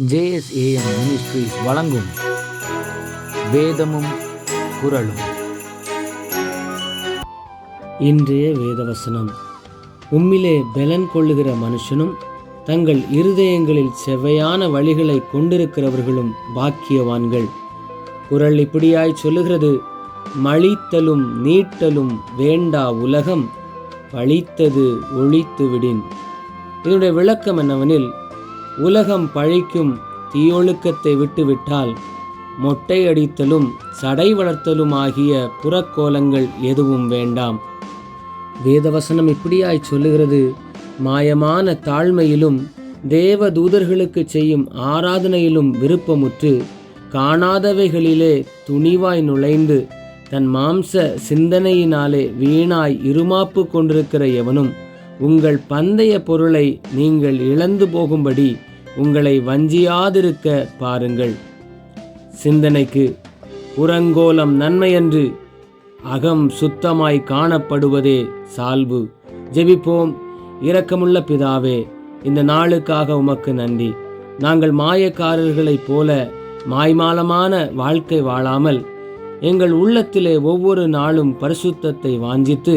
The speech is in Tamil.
ஜேஎஸ்ஏஎம் மினிஸ்ட்ரிஸ் வழங்கும் வேதமும் குரலும் இன்றைய வேதவசனம். உம்மிலே பெலன் கொள்ளுகிற மனுஷனும் தங்கள் இருதயங்களில் செவ்வையான வழிகளை கொண்டிருக்கிறவர்களும் பாக்கியவான்கள். குரல் இப்படியாய் சொல்லுகிறது மழித்தலும் நீட்டலும் வேண்டா உலகம் பழித்தது ஒழித்து விடின் இதனுடைய விளக்கம் என்னவெனில் உலகம் பழிக்கும் தீயொழுக்கத்தை விட்டுவிட்டால் மொட்டை அடித்தலும் சடை வளர்த்தலும் ஆகிய புறக்கோலங்கள் எதுவும் வேண்டாம். வேதவசனம் இப்படியாய் சொல்லுகிறது. மாயமான தாழ்மையிலும் தேவ தூதர்களுக்கு செய்யும் ஆராதனையிலும் விருப்பமுற்று காணாதவைகளிலே துணிவாய் நுழைந்து தன் மாம்ச சிந்தனையினாலே வீணாய் இருமாப்பு கொண்டிருக்கிற எவனும் உங்கள் பந்தய பொருளை நீங்கள் இழந்து போகும்படி உங்களை வஞ்சியாதிருக்க பாருங்கள். சிந்தனைக்கு புறங்கோலம் நன்மையன்று அகம் சுத்தமாய் காணப்படுவதே சால்வு. ஜெபிப்போம். இரக்கமுள்ள பிதாவே இந்த நாளுக்காக உமக்கு நன்றி. நாங்கள் மாயக்காரர்களைப் போல மாய்மாலமான வாழ்க்கை வாழாமல் எங்கள் உள்ளத்திலே ஒவ்வொரு நாளும் பரிசுத்தத்தை வாஞ்சித்து